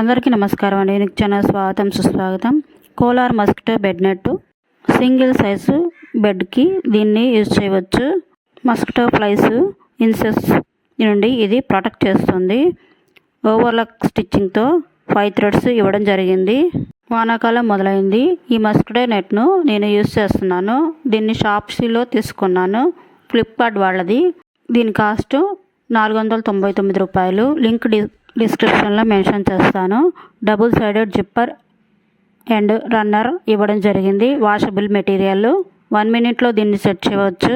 అందరికీ నమస్కారం అండి. నీకు ఛానల్ స్వాగతం సుస్వాగతం. Kolar mosquito bed net single size బెడ్కి దీన్ని యూజ్ చేయవచ్చు. మస్కిటో ఫ్లైస్ ఇన్సెస్ నుండి ఇది ప్రొటెక్ట్ చేస్తుంది. ఓవర్లాక్ స్టిచ్చింగ్తో ఫైవ్ థ్రెడ్స్ ఇవ్వడం జరిగింది. వానాకాలం మొదలైంది. ఈ మస్కిటో నెట్ను నేను యూజ్ చేస్తున్నాను. దీన్ని షాప్సీలో తీసుకున్నాను. ఫ్లిప్కార్ట్ వాళ్ళది. దీని కాస్ట్ నాలుగు వందల తొంభై తొమ్మిది రూపాయలు. లింక్ డి డిస్క్రిప్షన్లో మెన్షన్ చేస్తాను. Double sided zipper and runner ఇవ్వడం జరిగింది. వాషబుల్ మెటీరియల్ వన్ మినిట్లో దీన్ని సెట్ చేయవచ్చు.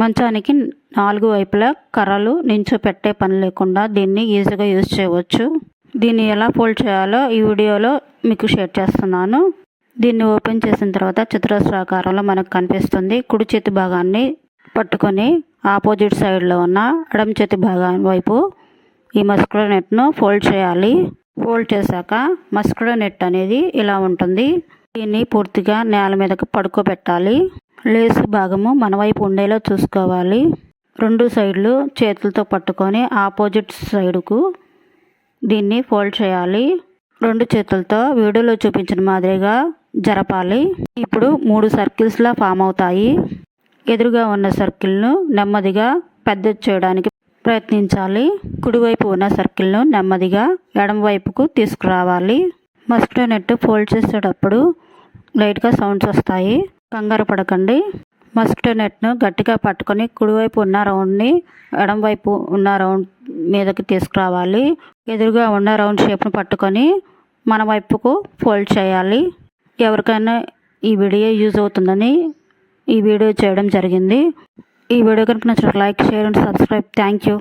మంచానికి నాలుగు వైపులా కర్రలు నించో పెట్టే పని లేకుండా దీన్ని ఈజీగా యూజ్ చేయవచ్చు. దీన్ని ఎలా ఫోల్డ్ చేయాలో ఈ వీడియోలో మీకు షేర్ చేస్తున్నాను. దీన్ని ఓపెన్ చేసిన తర్వాత చతురస్రాకారంలో మనకు కనిపిస్తుంది. కుడి చేతి భాగాన్ని పట్టుకొని ఆపోజిట్ సైడ్లో ఉన్న ఎడమ చేతి భాగం వైపు ఈ మస్కులర్ నెట్ను ఫోల్డ్ చేయాలి. ఫోల్డ్ చేశాక మస్కులర్ నెట్ అనేది ఇలా ఉంటుంది. దీన్ని పూర్తిగా నేల మీదకి పడుకోబెట్టాలి. లేసు భాగము మన వైపు ఉండేలా చూసుకోవాలి. రెండు సైడ్లు చేతులతో పట్టుకొని ఆపోజిట్ సైడుకు దీన్ని ఫోల్డ్ చేయాలి. రెండు చేతులతో వీడియోలో చూపించిన మాదిరిగా జరపాలి. ఇప్పుడు మూడు సర్కిల్స్లా ఫామ్ అవుతాయి. ఎదురుగా ఉన్న సర్కిల్ను నెమ్మదిగా పెద్ద చేయడానికి ప్రయత్నించాలి. కుడివైపు ఉన్న సర్కిల్ను నెమ్మదిగా ఎడమవైపుకు తీసుకురావాలి. మస్కిటో నెట్ ఫోల్డ్ చేసేటప్పుడు లైట్గా సౌండ్స్ వస్తాయి. కంగారు పడకండి. మస్కిటో నెట్ను గట్టిగా పట్టుకొని కుడివైపు ఉన్న రౌండ్ని ఎడమవైపు ఉన్న రౌండ్ మీదకి తీసుకురావాలి. ఎదురుగా ఉన్న రౌండ్ షేప్ను పట్టుకొని మన వైపుకు ఫోల్డ్ చేయాలి. ఎవరికైనా ఈ వీడియో యూజ్ అవుతుందని ఈ వీడియో చేయడం జరిగింది. ఈ వీడియో కనుక నచ్చిన like share and subscribe. Thank you